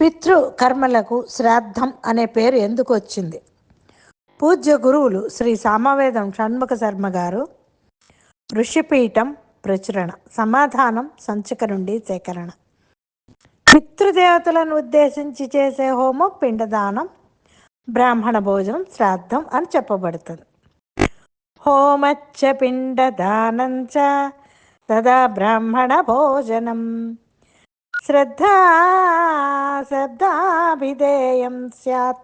పితృ కర్మలకు శ్రాద్ధం అనే పేరు ఎందుకు వచ్చింది? పూజ్య గురువులు శ్రీ సామవేదం షణ్ముఖ శర్మ గారు ఋషిపీఠం ప్రచురణ సమాధానం సంచిక నుండి సేకరణ. పితృదేవతలను ఉద్దేశించి చేసే హోమం పిండదానం బ్రాహ్మణ భోజనం శ్రాద్ధం అని చెప్పబడుతుంది. హోమచ్చ పిండదానంచ తదా బ్రాహ్మణ భోజనం. శ్రద్ధా శ్రద్ధాభిధేయం స్యాత్.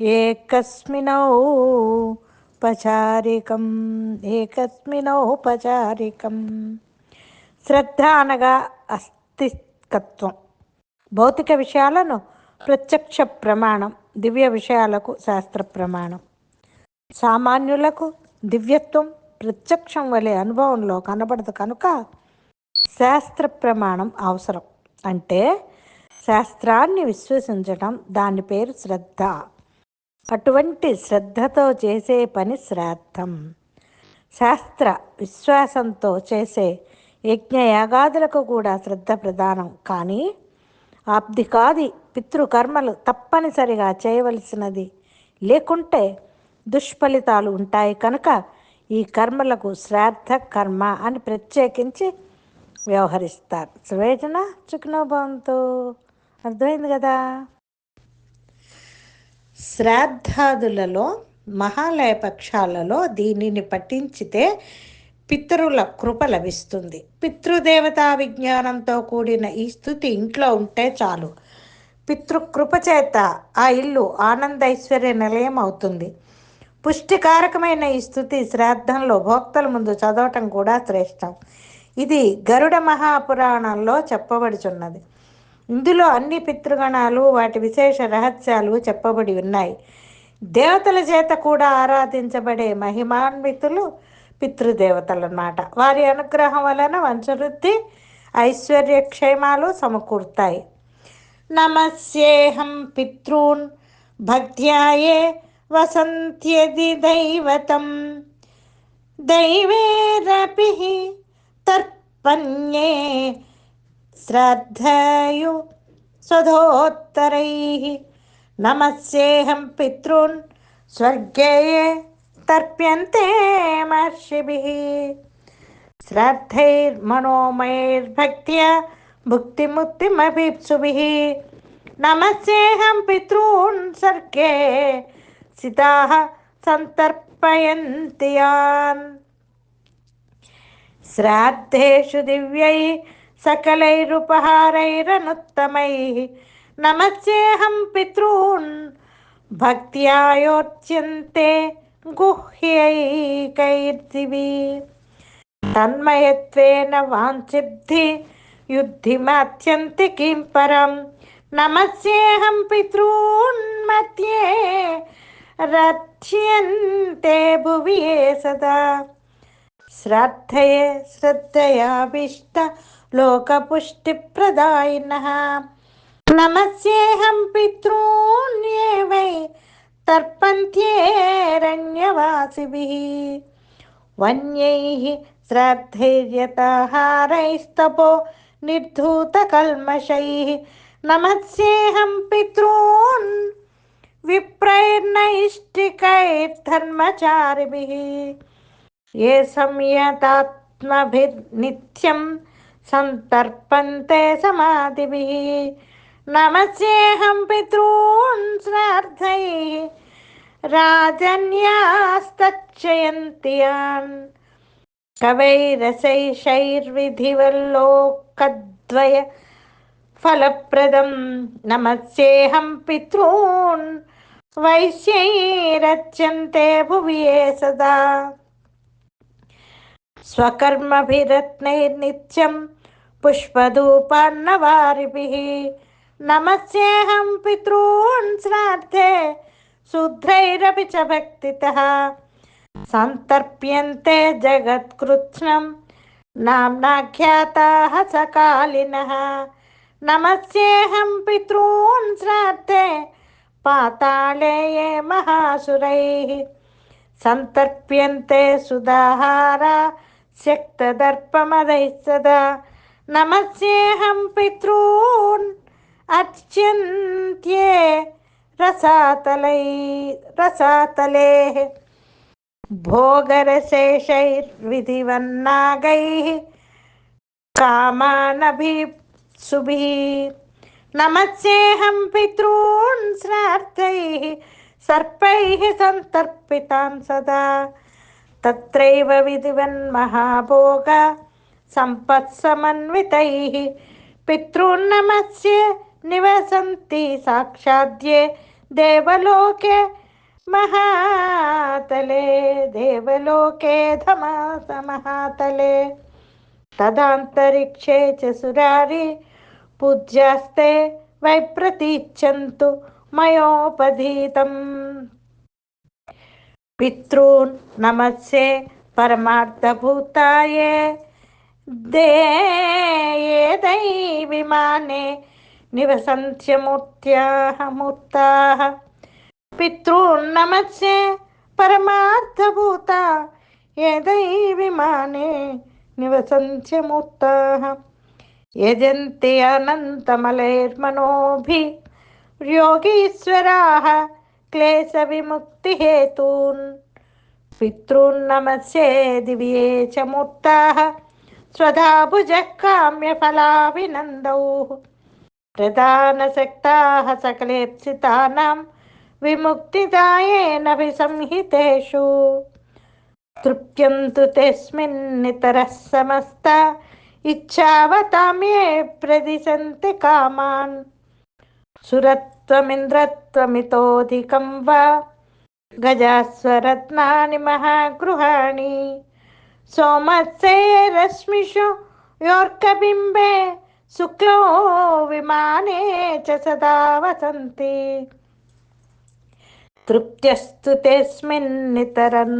ఏకస్మినౌపచారికం ఏకస్మినౌపచారికం శ్రద్ధ అనగా అస్తికత్వం భౌతిక విషయాలను ప్రత్యక్ష ప్రమాణం దివ్య విషయాలకు శాస్త్ర ప్రమాణం. సామాన్యులకు దివ్యత్వం ప్రత్యక్షం వలె అనుభవంలో కనబడదు కనుక శాస్త్ర ప్రమాణం అవసరం. అంటే శాస్త్రాన్ని విశ్వసించటం దాని పేరు శ్రద్ధ. అటువంటి శ్రద్ధతో చేసే పని శ్రాద్ధం. శాస్త్ర విశ్వాసంతో చేసే యజ్ఞయాగాదులకు కూడా శ్రద్ధ ప్రధానం. కానీ ఆబ్దికాది పితృకర్మలు తప్పనిసరిగా చేయవలసినది లేకుంటే దుష్ఫలితాలు ఉంటాయి కనుక ఈ కర్మలకు శ్రాద్ధ కర్మ అని ప్రత్యేకించి వ్యవహరిస్తారు. సువేచన చిక్నోభవంతో అర్థమైంది కదా? శ్రాద్ధాదులలో మహాలయ పక్షాలలో దీనిని పఠించితే పితరుల కృప లభిస్తుంది. పితృదేవతా విజ్ఞానంతో కూడిన ఈ స్థుతి ఇంట్లో ఉంటే చాలు. పితృకృపచేత ఆ ఇల్లు ఆనందైశ్వర్య నిలయం అవుతుంది. పుష్టికారకమైన ఈ స్థుతి శ్రాద్ధంలో భోక్తల ముందు చదవటం కూడా శ్రేష్టం. ఇది గరుడ మహాపురాణంలో చెప్పబడుచున్నది. ఇందులో అన్ని పితృగణాలు వాటి విశేష రహస్యాలు చెప్పబడి ఉన్నాయి. దేవతల చేత కూడా ఆరాధించబడే మహిమాన్వితులు పితృదేవతలన్నమాట. వారి అనుగ్రహం వలన వంశవృద్ధి ఐశ్వర్య క్షేమాలు సమకూరుతాయి. నమస్యేహం పితॄన్ భక్త్యాయే వసంత్యది దైవతం. దైవేరపి तर्पण्ये श्रद्धयु स्वधोत्तरैः नमस्येऽहं पितॄन् स्वर्गे तर्प्यन्ते महर्षिभिः। श्रद्धैर्मनोमयैर्भक्त्या भुक्तिमुक्तिमभीप्सुभिः। नमस्येऽहं पितॄन् पितृन् सिताः सन्तर्पयन्ति यान्। श्राद्धेषु दिव्यैः सकलैरुपहारैरनुत्तमैः नमस्येऽहं पितॄन् भक्त्यायोच्यन्ते गुह्यैकैर्दिवि तन्मयत्वेन वाञ्छिब्धि युद्धिमात्यन्ति किं परं नमस्येऽहं पितॄन्मध्ये रक्ष्यन्ते भुवि ये सदा श्राद्धये श्रद्धयाभीष्ट लोकपुष्टिप्रदायिनः। नमस्येऽहं पितॄन्ये वै तर्पन्त्येरण्यवासिभिः वन्यैः श्राद्धैर्यताहारैस्तपो निर्धूतकल्मषैः। नमस्येऽहं पितॄन् विप्रैर्नैष्टिकैर्धर्मचारिभिः ये संयतात्मभिर्नित्यं सन्तर्पन्ते समाधिभिः नमस्येऽहं पितॄन् श्राद्धैः राजन्यास्तच्छयन्ति यान् कवैरसैषैर्विधिवल्लोकद्वय फलप्रदं नमस्येऽहं पितॄन् वैश्यैरच्यन्ते भुवि ये सदा स्वकर्मभिरत्नैर्नित्यं पुष्पधूपान्नवारिभिः नमस्येऽहं पितॄन् श्राद्धे शूद्रैरपि च भक्तितः। सन्तर्प्यन्ते जगत्कृत्स्नं नाम्नाख्याताः सकालिनः। नमस्येऽहं पितॄन् श्राद्धे पाताले ये महासुरैः। सन्तर्प्यन्ते सुधाहारा शक्तदर्पमदैः सदा नमस्येऽहं पितॄन् अर्च्यन्त्ये रसातलै रसातलेः भोगरशेषैर्विधिवन्नागैः कामानभिसुभिः नमस्येऽहं पितॄन् श्रार्थैः सर्पैः सन्तर्पितान् सदा తత్రైవ విధివన్ మహాభోగ విధివన్మహాభోగ సంపత్సమన్వితై. పితॄన్నమస్య నివసంతి సాక్షాద్యే దేవలోకే మహాతలే దేవలోకే ధమాస మహాతలే. తదాంతరిక్షే చ సురారి పూజ్యాస్తే వైప్రతీచ్చంతు మయోపధీతం. పితॄన్ నమస్సే పరమార్థభూతాయే. దేయేదై విమానే నివసంత్యమూర్త్యామూర్తా పితॄన్ నమస్సే పరమార్థభూత ఏదై విమానే నివసంత్యమూర్తా. యజంతి అనంతమలైర్మనోభి యోగీశ్వరాः. क्लेशविमुक्तिहेतून् पितॄन्नमस्ये दिव्ये च मूर्ताः स्वधा भुजः काम्यफलाभिनन्दौ प्रधानशक्ताः सकलेप्सितानां विमुक्तिदायेनभिसंहितेषु तृप्यन्तु तेऽस्मिन्नितरः समस्ता इच्छावतां ये प्रदिशन्ति कामान् सुरत्वमिन्द्रत्वमितोऽधिकं वा गजास्वरत्नानि महागृहाणि सोमस्य रश्मिषु योर्कबिम्बे शुक्लो विमाने च सदा वसन्ति तृप्त्यस्तु तेऽस्मिन्नितरन्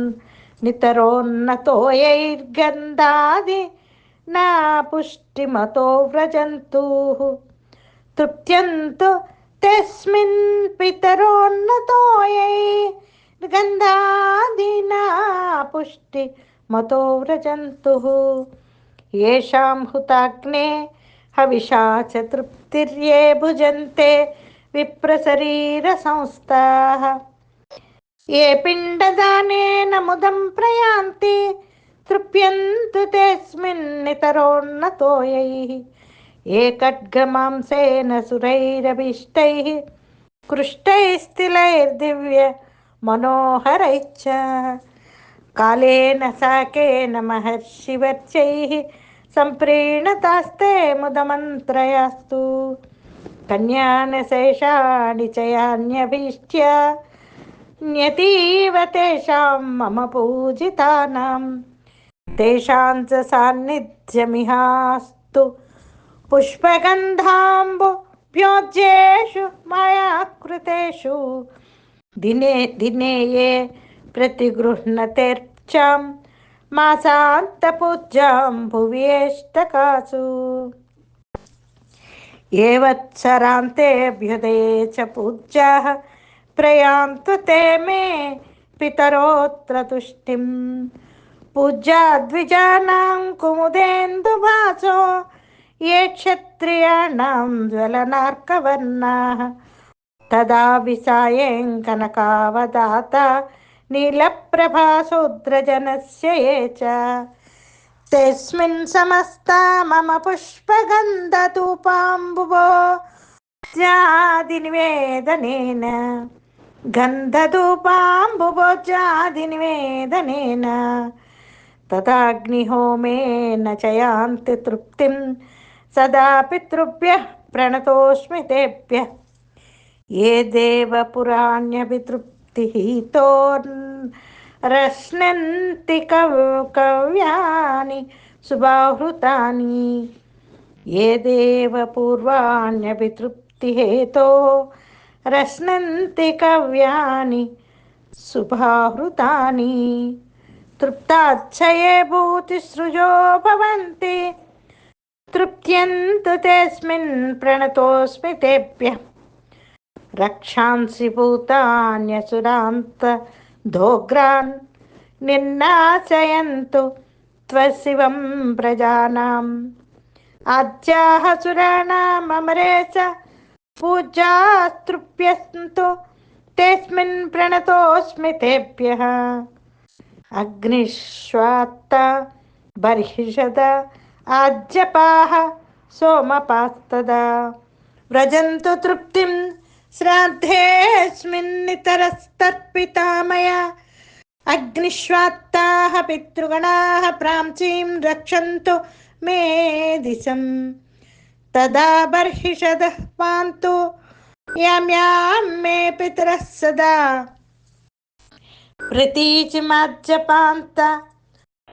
नितरोन्नतोयैर्गन्धादि न पुष्टिमतो व्रजन्तुः तृप्त्यन्तु तस्मिन् पितरोन्नतोयै गन्धादिना पुष्टिमतो व्रजन्तुः येषां हुताग्ने हविषा च तृप्तिर्ये भुजन्ते विप्रशरीरसंस्थाः ये पिण्डदानेन मुदं प्रयान्ति तृप्यन्तु तेऽस्मिन्नितरोन्नतोयैः ये खड्गमांसेन सुरैरभीष्टैः कृष्टैस्तिलैर्दिव्य मनोहरैश्च कालेन साकेन महर्षिवर्चैः सम्प्रीणतास्ते मुदमन्त्रयास्तु कन्यानशेषाणि च यान्यभीष्ट्य न्यतीव तेषां मम पूजितानां तेषां च सान्निध्यमिहास्तु पुष्पगन्धाम्बुभ्योज्येषु मया कृतेषु दिने दिने ये प्रतिगृह्णतेर्चां मासान्तपूज्यां भुव्येष्टकासु ये वत्सरान्तेऽभ्युदये च पूज्याः प्रयान्तु ते मे पितरोऽत्र तुष्टिं पूज्या द्विजानां कुमुदेन्दुभासो ये क्षत्रियाणां ज्वलनार्कवर्णाः तदा विसायें कनकावदाता नीलप्रभाशूद्रजनस्य ये च तेऽस्मिन् समस्ता मम पुष्पगन्धधूपाम्बुवो जादिनिवेदनेन गन्धधूपाम्बुभोजादिनिवेदनेन तथाग्निहोमेन च यान्ति तृप्तिं सदा पितृभ्यः प्रणतोऽस्मि तेभ्यः। ये देवपुराण्यभितृप्तिहितो रश्नन्ति कव, कव्यानि सुबाहृतानि ये देवपूर्वाण्यभितृप्तिहेतो रश्नन्ति कव्यानि सुभाहृतानि तृप्ताच्छये भूतिसृजो भवन्ति। तृप्त्यन्तु तेऽस्मिन् प्रणतोऽस्मि तेभ्यः। रक्षांसि भूतान्यसुरान्त धोग्रान् निर्नाशयन्तु त्वशिवं प्रजानाम्। आद्याः सुराणामरे च पूजास्तृप्यन्तु तेऽस्मिन् प्रणतोऽस्मि तेभ्यः। अग्निश्वात्त बर्हिषद आज्यपाः सोमपास्तदा। व्रजन्तु तृप्तिं श्राद्धेऽस्मिन्नितरस्तर्पिता मया अग्निश्वात्ताः पितृगणाः प्रांचीं रक्षन्तु मे दिशम् तदा बर्हिषदः पान्तु। यां यां मे पितरः सदा। प्रतीचिमाज्यपान्त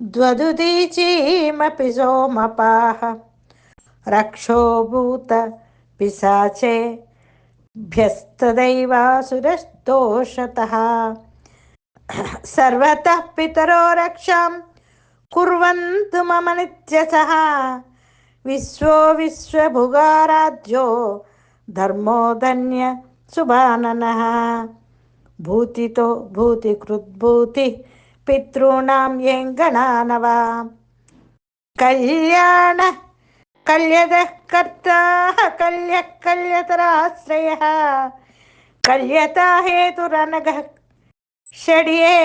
द्वदुदीचीमपि सोमपाः रक्षोभूत पिशाचे भ्यस्तदैवासुरस्तोषतः सर्वतः पितरो रक्षां कुर्वन्तु मम नित्यसः विश्वो विश्वभुगाराध्यो धर्मो धन्य सुभाननः भूतितो भूतिकृद्भूति ಪಿತॄಣಾಂ ಎಂಗಣಾನವ ಕಲ್ಯಾಣ ಕಲ್ಯದ ಕರ್ತ ಕಲ್ಯ ಕಲ್ಯತರ ಆಶ್ರಯ ಕಲ್ಯತ ಹೇತು ರನಗ ಷಡಿಯೇ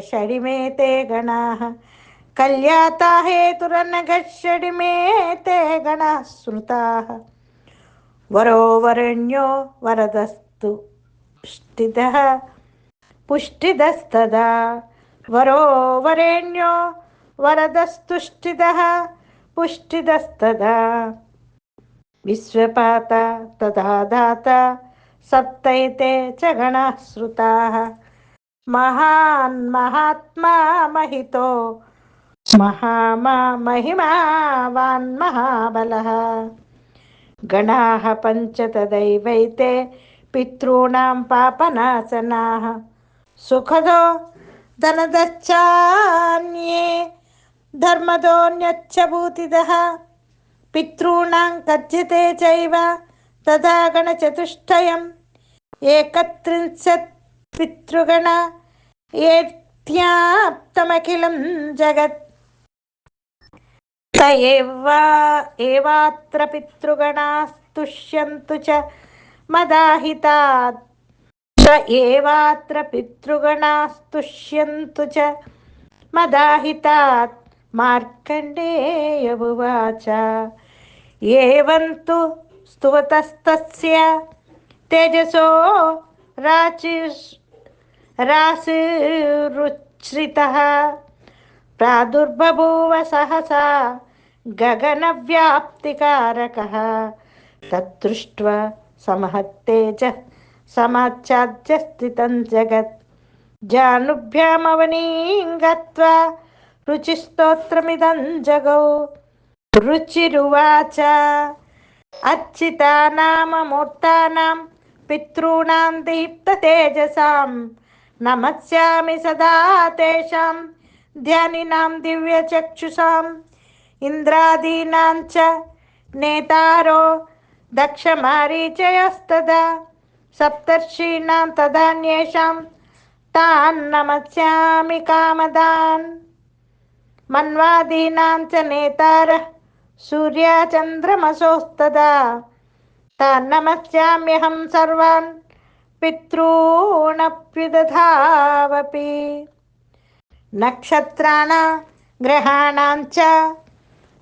ಷಡಿಮೇ ತೇ ಗಣ ಕಲ್ಯಾತ ಹೇತುರನಗ ಷಡಿಮೇ ತೇ ಗಣ ಶ್ರುತ ವರೋ ವರಣ್ಯೋ ವರದಸ್ತು ಪುಷ್ಟಿದ ಪುಷ್ಟಿದಸ್ತದ వరో వరేణ్యో వరదస్తుష్టిద పుష్టిదస్తదా విశ్వపాత తదాదాత సప్తైతే చ గణశ్రుతా మహాన్ మహాత్మా మహితో మహామా మహిమావాన్ మహాబల గణా పంచతదైవైతే పితॄణాం పాపనాశనా సుఖదో पापनाशनाः सुखदो धनदश्चान्ये धर्मदोऽन्यच्च भूतिदः पितॄणां कथ्यते चैव तथा गणचतुष्टयम् एकत्रिंशत् पितृगण एत्याप्तमखिलं जगत् त एव एवात्र पितृगणास्तुष्यन्तु च मदाहितात् स एवात्र पितृगणास्तुष्यन्तु च मदाहितात् मार्कण्डेयमुवाच। एवं तु स्तुवतस्तस्य तेजसो राचि राशिरुच्छ्रितः प्रादुर्बभूव सहसा गगनव्याप्तिकारकः। तद्दृष्ट्वा समहत्तेजः समाच्छाद्यस्थितं जगत् जानुभ्यामवनीं गत्वा रुचिस्तोत्रमिदं जगौ रुचिरुवाच अर्चितानाममूर्तानां पितॄणां दीप्ततेजसां नमस्यामि सदा तेषां ध्यानिनां दिव्यचक्षुषाम् इन्द्रादीनां च नेतारो दक्षमारीचयस्तदा సప్తర్షీణాం తదాన్యేషాం తాన్ నమస్యామి కామదాన్ మన్వాదీనాం చ నేతార సూర్యచంద్రమసోస్తదా తాన్ నమస్యామ్యహం సర్వాన్ పితॄణప్యుదధావపి నక్షత్రాణ గ్రహాణాం చ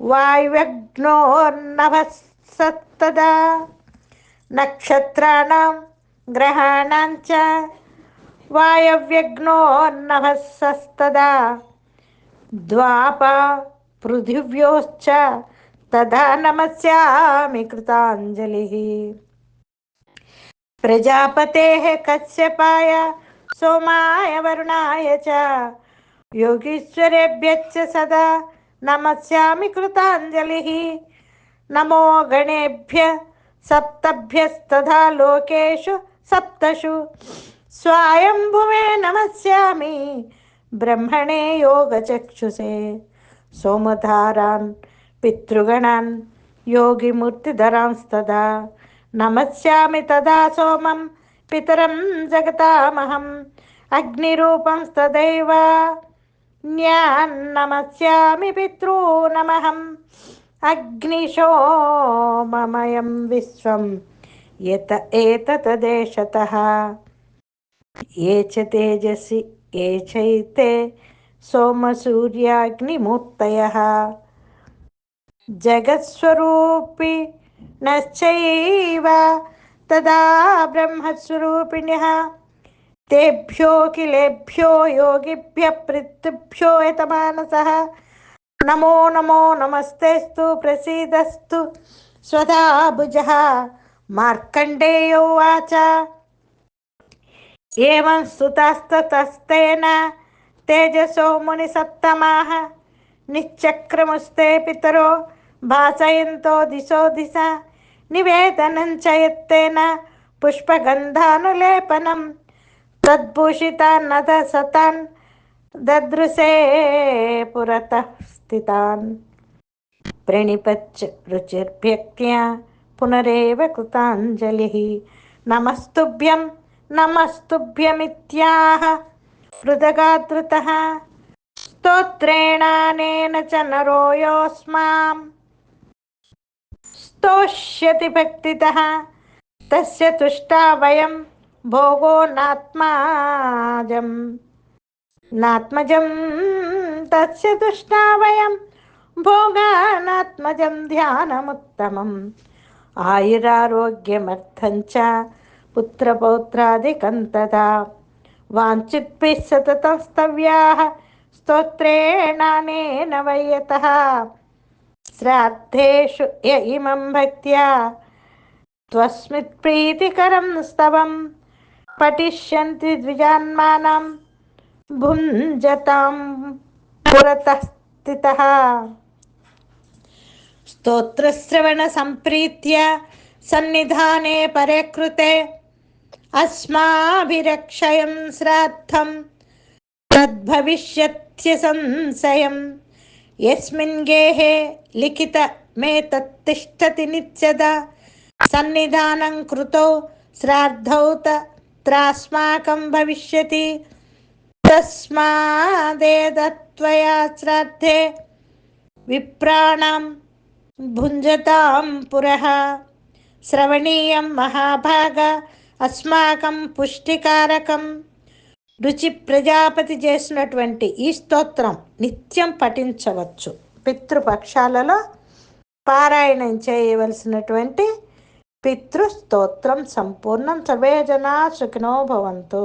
వాయువ్యగ్నోర్నభసత్తదా నక్షత్రాణం ग्रहाणां च वायव्यग्नोर्नभस्तदा द्वापा पृथिव्योश्च तदा नमस्यामि कृताञ्जलिः। प्रजापतेः कश्यपाय सोमाय वरुणाय च योगीश्वरेभ्यश्च सदा नमस्यामि कृताञ्जलिः। नमो गणेभ्य सप्तभ्यस्तथा लोकेषु सप्तषु स्वायम्भुवे नमस्यामि ब्रह्मणे योगचक्षुषे सोमधारान् पितृगणान् योगिमूर्तिधरांस्तदा नमस्यामि तदा सोमं पितरं जगतामहम् अग्निरूपंस्तदैव न्यान्नमस्यामि पितॄनमहम् अग्निशोममयं विश्वं यत एततदेशतः ये च तेजसि, ये चैते सोमसूर्याग्निमूर्तयः। जगत्स्वरूपि नश्चैव, तदा ब्रह्मस्वरूपिणः तेभ्यो किलेभ्यो योगिभ्यः पृथ्भ्यो यतमानसः नमो नमो नमस्तेस्तु प्रसीदस्तु स्वधा भुजः। మార్కండేయోవాచ ఏం సుతస్తస్తేన తేజసో ముని సప్తమాహ నిశ్చక్రముస్తే పితరో భాషయంతో దిశో దిశ. నివేదనం చయత్తేన పుష్పగంధానులేపనం. తద్భూషితాన్ నద సతాన్ దదృశే పురత స్థితాన్. ప్రణిపచ్చ రుచిర్భ్యక్త్యా पुनरेव कृताञ्जलिः। नमस्तुभ्यं, नमस्तुभ्यमित्याह। हृदगादृतः स्तोत्रेणानेन च नरो योऽस्माम्। स्तोष्यति भक्तितः। तस्य तुष्टा वयं भोगो नात्माजं नात्मजं तस्य तुष्टा वयं भोगानात्मजं ध्यानमुत्तमम्। आयुरारोग्यमर्थं च पुत्रपौत्रादिकं तदा वाञ्छिद्भिः सततं स्तव्याः स्तोत्रेणानेन वैयतः श्राद्धेषु य इमं भक्त्या त्वस्मित्प्रीतिकरं स्तवं पठिष्यन्ति द्विजान्मानं भुञ्जतां पुरतः स्थितः स्तोत्रश्रवणसम्प्रीत्य सन्निधाने परे कृते अस्माभिरक्षयं श्राद्धं तद्भविष्यत्य संशयं यस्मिन् गेहे लिखितमेतत्तिष्ठति नित्यदा सन्निधानं कृतौ श्राद्धौ तत्रास्माकं भविष्यति तस्मादेतत्त्वया श्राद्धे विप्राणां भुञ्जतां पुरः శ్రవణీయం మహాభాగ అస్మాకం పుష్టికారకం రుచి ప్రజాపతి చేసినటువంటి ఈ స్తోత్రం నిత్యం పఠించవచ్చు పితృపక్షాలలో పారాయణం చేయవలసినటువంటి పితృస్తోత్రం సంపూర్ణం సర్వే జనా సుఖినో భవంతు